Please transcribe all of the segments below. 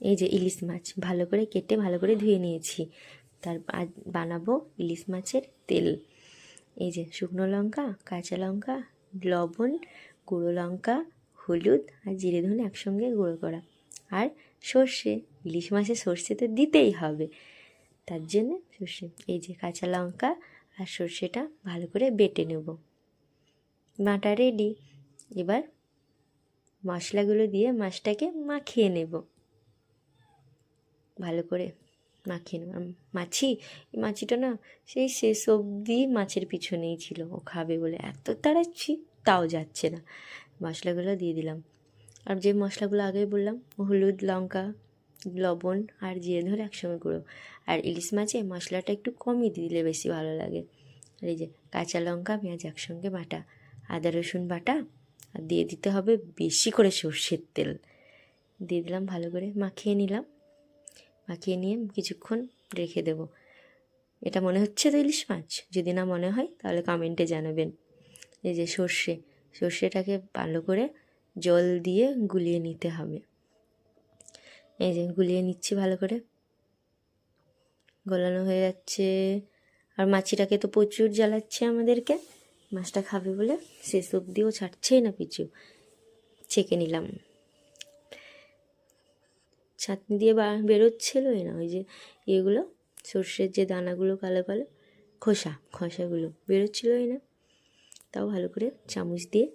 এই যে ইলিশ মাছ, ভালো করে কেটে ভালো করে ধুয়ে নিয়েছি। তার বানাবো ইলিশ মাছের তেল। এই যে শুকনো লঙ্কা, কাঁচা লঙ্কা, লবণ, গুঁড়ো লঙ্কা, হলুদ আর জিরে ধনে একসঙ্গে গুঁড়ো করা। আর সর্ষে, ইলিশ মাছে সর্ষে তো দিতেই হবে। তার জন্য সর্ষে, এই যে কাঁচা লঙ্কা আর সর্ষেটা ভালো করে বেটে নেব। বাটা রেডি এবার মশলাগুলো দিয়ে মাছটাকে মাখিয়ে নেব। ভালো করে মাখিয়ে নেব। মাছি? এই মাছিটা না সেই শেষ অবধি মাছের পিছনেই ছিল। ও খাবে বলে এত তাড়াচ্ছি, তাও যাচ্ছে না। মশলাগুলো দিয়ে দিলাম। আর যে মশলাগুলো আগে বললাম, হলুদ, লঙ্কা, লবণ আর জিরে ধরে একসঙ্গে গুঁড়ো। আর ইলিশ মাছে মশলাটা একটু কমই দিলে বেশি ভালো লাগে। আর এই যে কাঁচা লঙ্কা, পেঁয়াজ একসঙ্গে বাটা, আদা, রসুন বাটা, আর দিয়ে দিতে হবে বেশি করে সর্ষের তেল। দিয়ে দিলাম ভালো করে, মাখিয়ে নিলাম। মাখিয়ে নিয়ে কিছুক্ষণ রেখে দেব। এটা মনে হচ্ছে তো ইলিশ মাছ? যদি না মনে হয়, তাহলে কমেন্টে জানাবেন। এই যে সর্ষে, সর্ষেটাকে ভালো করে জল দিয়ে গুলিয়ে নিতে হবে। এই যে গুলিয়ে নিচ্ছি ভালো করে। গলানো হয়ে যাচ্ছে। আর মাছিটাকে তো প্রচুর জ্বালাচ্ছে আমাদেরকে। মাছটা খাবে বলে শেষ অবধিও ছাড়ছেই না পিছু ছেঁকে নিলাম। ছাতনি দিয়ে বেরোচ্ছিলই না। ওই যে ইয়েগুলো, সর্ষের যে দানাগুলো কালো কালো, খোসা, খোসাগুলো বেরোচ্ছিলই না। তাও ভালো করে চামচ দিয়ে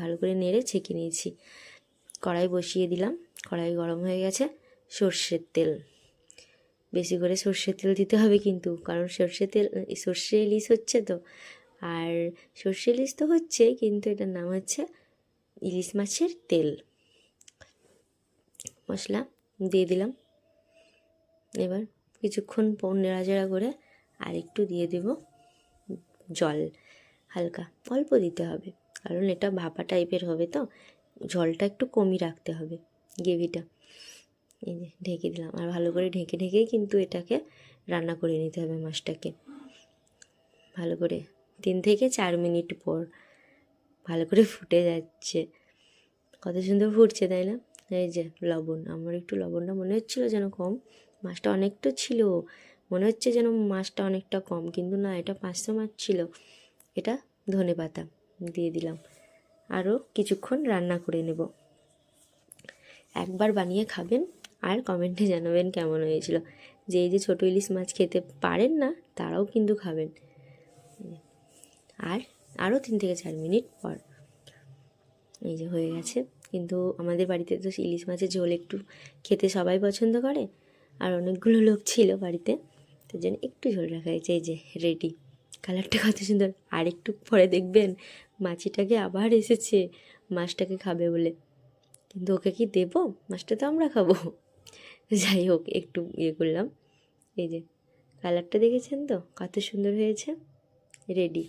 ভালো করে নেড়ে ছেঁকে নিয়েছি। কড়াই বসিয়ে দিলাম। কড়াই গরম হয়ে গেছে। সর্ষের তেল। বেশি করে সর্ষের তেল দিতে হবে কিন্তু, কারণ সর্ষের তেল, সর্ষে ইলিশ হচ্ছে তো। আর সর্ষে ইলিশ তো হচ্ছে, কিন্তু এটার নাম হচ্ছে ইলিশ মাছের তেল। মশলা দিয়ে দিলাম। এবার কিছুক্ষণ নেড়াচেড়া করে আর একটু দিয়ে দেব জল, হালকা। অল্প দিতে হবে, কারণ এটা ভাপা টাইপের হবে তো। জলটা একটু কমই রাখতে হবে গ্রেভিটা। এই যে ঢেকে দিলাম, আর ভালো করে ঢেকে ঢেকেই কিন্তু এটাকে রান্না করে নিতে হবে মাছটাকে। ভালো করে তিন থেকে চার মিনিট পর ভালো করে ফুটে যাচ্ছে। কত সুন্দর ফুটছে, তাই না? এই যে লবণ, আমার একটু লবণটা মনে হচ্ছিল যেন কম। মাছটা অনেকটা ছিল, মনে হচ্ছে যেন মাছটা অনেকটা কম, কিন্তু না, এটা পাঁচশো মাছ ছিল। এটা ধনে পাতা দিয়ে দিলাম। আরও কিছুক্ষণ রান্না করে নেব। একবার বানিয়ে খাবেন আর কমেন্টে জানাবেন কেমন হয়েছিল। যে এই যে ছোটো ইলিশ মাছ খেতে পারেন না, তারাও কিন্তু খাবেন। আর আরও তিন থেকে চার মিনিট পর। এই যে হয়ে গেছে। কিন্তু আমাদের বাড়িতে তো ইলিশ মাছের ঝোল একটু খেতে সবাই পছন্দ করে। আর অনেকগুলো লোক ছিল বাড়িতে। তার জন্য একটু ঝোল রাখা হয়েছে, এই যে রেডি কালারটা কত সুন্দর। আর একটু পরে দেখবেন মাছিটাকে আবার এসেছে, মাছটাকে খাবে বলে। কিন্তু ওকে কি দেবো? মাছটা তো আমরা খাব। যাই হোক, একটু ইয়ে করলাম। এই যে কালারটা দেখেছেন তো? কত সুন্দর হয়েছে। রেডি